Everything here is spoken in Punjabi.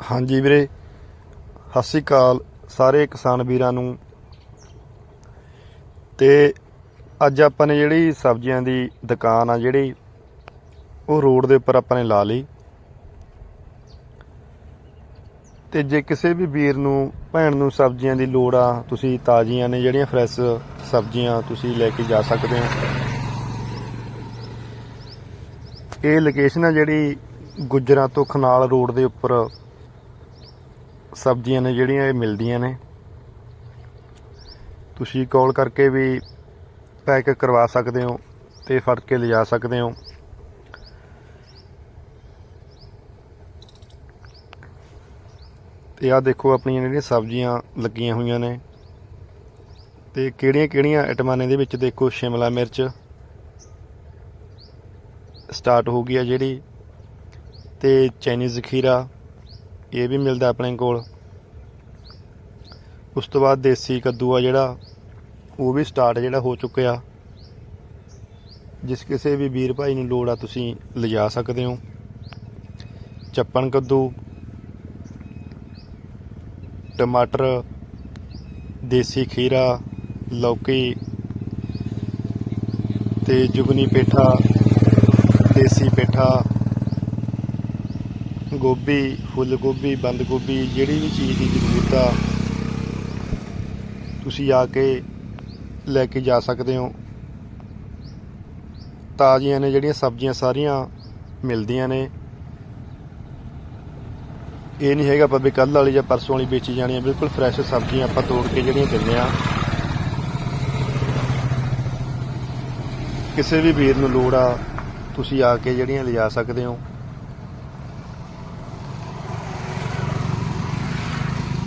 ਹਾਂਜੀ ਵੀਰੇ। ਸਤਿ ਸ਼੍ਰੀ ਅਕਾਲ ਸਾਰੇ ਕਿਸਾਨ ਵੀਰਾਂ ਨੂੰ। ਤੇ ਅੱਜ ਆਪਾਂ ਨੇ ਜਿਹੜੀ ਸਬਜ਼ੀਆਂ ਦੀ ਦੁਕਾਨ ਆ ਜਿਹੜੀ, ਉਹ ਰੋਡ ਦੇ ਉੱਪਰ ਆਪਾਂ ਨੇ ਲਾ ਲਈ। ਤੇ ਜੇ ਕਿਸੇ ਵੀ ਵੀਰ ਨੂੰ, ਭੈਣ ਨੂੰ ਸਬਜ਼ੀਆਂ ਦੀ ਲੋੜ ਆ, ਤੁਸੀਂ ਤਾਜ਼ੀਆਂ ਨੇ ਜਿਹੜੀਆਂ ਫਰੈਸ਼ ਸਬਜ਼ੀਆਂ ਤੁਸੀਂ ਲੈ ਕੇ ਜਾ ਸਕਦੇ ਹੋ। ਇਹ ਲੋਕੇਸ਼ਨ ਆ ਜਿਹੜੀ ਗੁੱਜਰਾਂ ਤੋਂ ਖਨਾਲ ਰੋਡ ਦੇ ਉੱਪਰ। ਸਬਜ਼ੀਆਂ ਨੇ ਜਿਹੜੀਆਂ ਇਹ ਮਿਲਦੀਆਂ ਨੇ। ਤੁਸੀਂ ਕਾਲ ਕਰਕੇ ਵੀ ਪੈਕ ਕਰਵਾ ਸਕਦੇ ਹੋ ਤੇ ਫੜ ਕੇ ਲਿਜਾ ਸਕਦੇ ਹੋ। ਤੇ ਆਹ ਦੇਖੋ ਆਪਣੀਆਂ ਜਿਹੜੀਆਂ ਸਬਜ਼ੀਆਂ ਲੱਗੀਆਂ ਹੋਈਆਂ ਨੇ। ਤੇ ਕਿਹੜੀਆਂ ਕਿਹੜੀਆਂ ਆਈਟਮਾਂ ਨੇ ਇਹਦੇ ਵਿੱਚ ਦੇਖੋ, ਸ਼ਿਮਲਾ ਮਿਰਚ ਸਟਾਰਟ ਹੋ ਗਈ ਆ ਜਿਹੜੀ। ਤੇ ਚਾਈਨੀਜ਼ ਖੀਰਾ ਇਹ ਵੀ ਮਿਲਦਾ ਆਪਣੇ ਕੋਲ। ਉਸ ਤੋਂ ਬਾਅਦ ਦੇਸੀ ਕੱਦੂ ਆ ਜਿਹੜਾ, ਉਹ ਵੀ ਸਟਾਰਟ ਜਿਹੜਾ ਹੋ ਚੁੱਕਿਆ। ਜਿਸ ਕਿਸੇ ਵੀ ਵੀਰ ਭਾਈ ਨੂੰ ਲੋੜ ਆ, ਤੁਸੀਂ ਲਿਜਾ ਸਕਦੇ ਹੋ। ਚੱਪਣ ਕੱਦੂ, ਟਮਾਟਰ, ਦੇਸੀ ਖੀਰਾ, ਲੌਕੀ ਤੇ ਜੁਗਨੀ ਪੇਠਾ, ਦੇਸੀ ਪੇਠਾ। ਗੋਭੀ ਫੁੱਲ ਗੋਭੀ ਬੰਦ ਗੋਭੀ ਜਿਹੜੀ ਵੀ ਚੀਜ਼ ਦੀ ਜ਼ਰੂਰਤ ਆ, ਤੁਸੀਂ ਆ ਕੇ ਲੈ ਕੇ ਜਾ ਸਕਦੇ ਹੋ। ਤਾਜ਼ੀਆਂ ਨੇ ਜਿਹੜੀਆਂ ਸਬਜ਼ੀਆਂ ਸਾਰੀਆਂ ਮਿਲਦੀਆਂ ਨੇ। ਇਹ ਨਹੀਂ ਹੈਗਾ ਆਪਾਂ ਵੀ ਕੱਲ ਵਾਲੀ ਜਾਂ ਪਰਸੋਂ ਵਾਲੀ ਵੇਚੀ ਜਾਣੀਆਂ ਬਿਲਕੁਲ ਫਰੈਸ਼ ਸਬਜ਼ੀਆਂ ਆਪਾਂ ਤੋੜ ਕੇ ਜਿਹੜੀਆਂ ਦਿੰਦੇ ਆ। ਕਿਸੇ ਵੀ ਵੀਰ ਨੂੰ ਲੋੜ ਆ, ਤੁਸੀਂ ਆ ਕੇ ਜਿਹੜੀਆਂ ਲਿਜਾ ਸਕਦੇ ਹੋ।